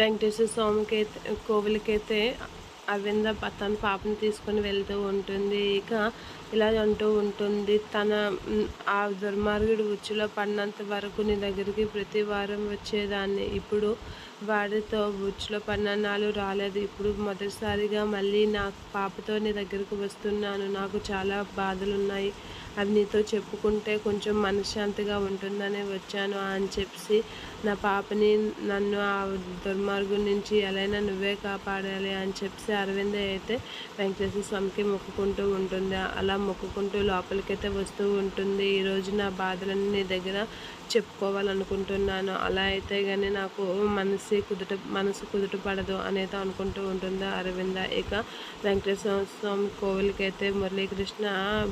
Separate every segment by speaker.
Speaker 1: వెంకటేశ్వర స్వామికి అయితే కోవిలకైతే అరవింద తన పాపని తీసుకొని వెళ్తూ ఉంటుంది. ఇక ఇలా అంటూ ఉంటుంది. తన ఆ దుర్మార్గుడు ఉచ్చులో పడినంత వరకు నీ దగ్గరికి ప్రతి వారం వచ్చేదాన్ని. ఇప్పుడు వాడితో ఉచ్చులో పడినాలు రాలేదు. ఇప్పుడు మొదటిసారిగా మళ్ళీ నా పాపతో నీ దగ్గరకు వస్తున్నాను. నాకు చాలా బాధలు ఉన్నాయి అవి నీతో చెప్పుకుంటే కొంచెం మనశ్శాంతిగా ఉంటుందని వచ్చాను అని చెప్పి నా పాపని నన్ను ఆ దుర్మార్గం నుంచి ఎలా నువ్వే కాపాడాలి అని చెప్పి అరవింద అయితే వెంకటేశ్వర స్వామికి మొక్కుకుంటూ ఉంటుంది. అలా మొక్కుకుంటూ లోపలికైతే వస్తూ ఉంటుంది. ఈరోజు నా బాధలన్నీ నీ దగ్గర చెప్పుకోవాలనుకుంటున్నాను. అలా అయితే కానీ నాకు మనసు కుదుట మనసు కుదుట పడదు అనేది అనుకుంటూ ఉంటుంది అరవింద. ఇక వెంకటేశ్వర స్వామి కోవిలకి అయితే మురళీకృష్ణ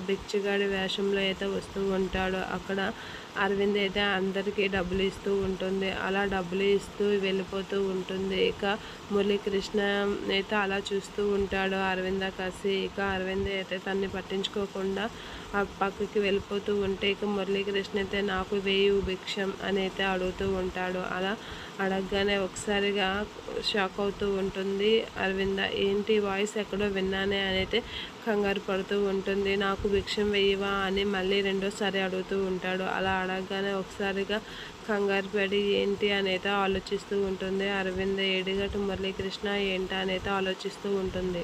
Speaker 1: బిచ్చగాడి వేషంలో అయితే వస్తూ ఉంటాడు. అక్కడ అరవింద్ అయితే అందరికీ డబ్బులు ఇస్తూ ఉంటుంది. అలా డబ్బులు ఇస్తూ వెళ్ళిపోతూ ఉంటుంది. ఇక మురళీకృష్ణ అయితే అలా చూస్తూ ఉంటాడు అరవింద కసి. ఇక అరవింద్ అయితే తన్ని పట్టించుకోకుండా ఆ పక్కకి వెళ్ళిపోతూ ఉంటే ఇక మురళీకృష్ణ అయితే నాకు వేయు భిక్షం అని అయితే అడుగుతూ ఉంటాడు. అలా అడగగానే ఒకసారిగా షాక్ అవుతూ ఉంటుంది. అరవింద ఏంటి వాయిస్ ఎక్కడో విన్నానే అని అయితే కంగారు పడుతూ ఉంటుంది. నాకు భిక్షం వేయవా అని మళ్ళీ రెండోసారి అడుగుతూ ఉంటాడు. అలా అడగగానే ఒకసారిగా కంగారు పడి ఏంటి అనేది ఆలోచిస్తూ ఉంటుంది. అరవింద ఏడిగట్టు మురళీకృష్ణ ఏంటి అనేది ఆలోచిస్తూ ఉంటుంది.